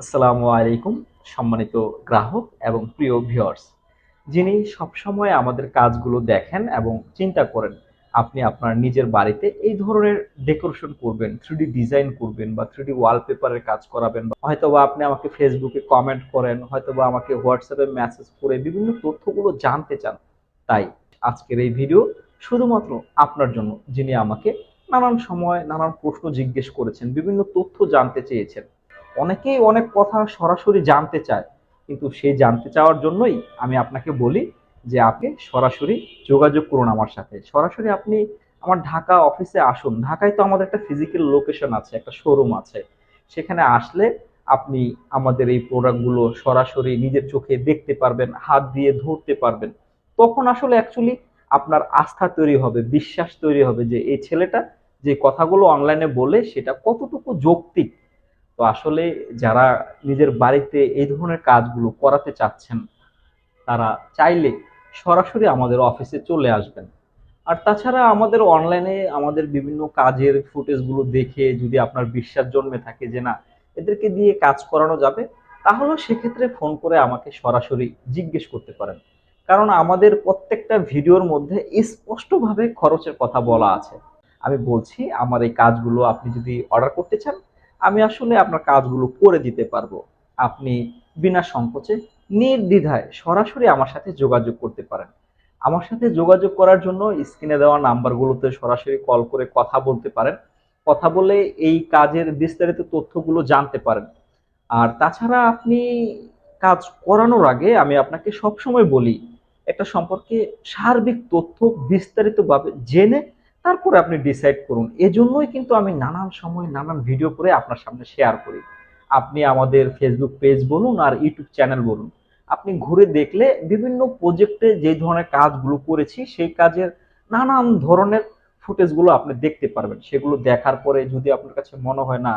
আসসালামু আলাইকুম, সম্মানিত গ্রাহক এবং প্রিয় ভিউয়ার্স। যিনি সবসময় আমাদের কাজগুলো দেখেন এবং চিন্তা করেন, আপনি আপনার নিজের বাড়িতে এই ধরনের ডেকোরেশন করবেন, থ্রিডি ডিজাইন করবেন বা থ্রিডি ওয়ালপেপারের কাজ করাবেন বা হয়তোবা আপনি আমাকে ফেসবুকে কমেন্ট করেন, হয়তোবা আমাকে হোয়াটসঅ্যাপে মেসেজ করে বিভিন্ন তথ্যগুলো জানতে চান। তাই আজকের এই ভিডিও শুধুমাত্র আপনার জন্য, যিনি আমাকে নানান সময় নানান প্রশ্ন জিজ্ঞেস করেছেন, বিভিন্ন তথ্য জানতে চেয়েছেন। অনেকেই অনেক কথা সরাসরি জানতে চায়, কিন্তু সেই জানতে চাওয়ার জন্যই আমি আপনাকে বলি যে আপনি সরাসরি যোগাযোগ করুন আমার সাথে। সরাসরি আপনি আমার ঢাকা অফিসে আসুন। ঢাকায় তো আমাদের একটা ফিজিক্যাল লোকেশন আছে, একটা শোরুম আছে। সেখানে আসলে আপনি আমাদের এই প্রোডাক্টগুলো সরাসরি নিজের চোখে দেখতে পারবেন, হাত দিয়ে ধরতে পারবেন। তখন আসলে অ্যাকচুয়ালি আপনার আস্থা তৈরি হবে, বিশ্বাস তৈরি হবে যে এই ছেলেটা যে কথাগুলো অনলাইনে বলে সেটা কতটুকু যৌক্তিক আসলে যারা নিজের বাড়িতে এই ধরনের কাজগুলো করাতে চাচ্ছেন, তারা চাইলে সরাসরি আমাদের অফিসে চলে আসবেন। আর তাছাড়া আমাদের অনলাইনে আমাদের বিভিন্ন কাজের ফুটেজগুলো দেখে যদি আপনার বিশ্বাস জন্মে থাকে যে না, এদেরকে দিয়ে কাজ করানো যাবে, তাহলেও সেক্ষেত্রে ফোন করে আমাকে সরাসরি জিজ্ঞেস করতে পারেন। কারণ আমাদের প্রত্যেকটা ভিডিওর মধ্যে স্পষ্টভাবে খরচের কথা বলা আছে। আমি বলছি, আমার এই কাজগুলো আপনি যদি অর্ডার করতে চান আমি আসলে আপনার কাজগুলো করে দিতে পারব। আপনি বিনা সংকোচে, নির্দ্বিধায় সরাসরি আমার সাথে যোগাযোগ করতে পারেন। আমার সাথে যোগাযোগ করার জন্য স্ক্রিনে দেওয়া নাম্বারগুলোতে সরাসরি কল করে কথা বলতে পারেন। কথা বলে এই কাজের বিস্তারিত তথ্যগুলো জানতে পারেন। আর তাছাড়া আপনি কাজ করানোর আগে আমি আপনাকে সবসময় বলি, একটা সম্পর্কে সার্বিক তথ্য বিস্তারিতভাবে জেনে তারপরে আপনি ডিসাইড করুন। এজন্যই কিন্তু আমি নানান সময় নানান ভিডিও করে আপনার সামনে শেয়ার করি। আপনি আমাদের ফেসবুক পেজ বলুন আর ইউটিউব চ্যানেল বলুন। আপনি ঘুরে দেখলে বিভিন্ন প্রজেক্টে যে ধরনের কাজগুলো করেছি, সেই কাজের নানান ধরনের ফুটেজগুলো আপনি দেখতে পারবেন। সেগুলো দেখার পরে যদি আপনার কাছে মনে হয়, না,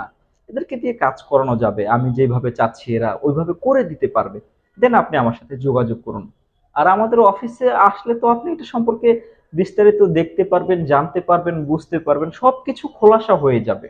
এদেরকে দিয়ে কাজ করানো যাবে, আমি যেভাবে চাচ্ছি এরা ওইভাবে করে দিতে পারবে দেন আপনি আমার সাথে যোগাযোগ করুন। আর আমাদের অফিসে আসলে তো আপনি এটা সম্পর্কে বিস্তারিত দেখতে পারবেন জানতে পারবেন বুঝতে পারবেন সবকিছু খোলাসা হয়ে যাবে।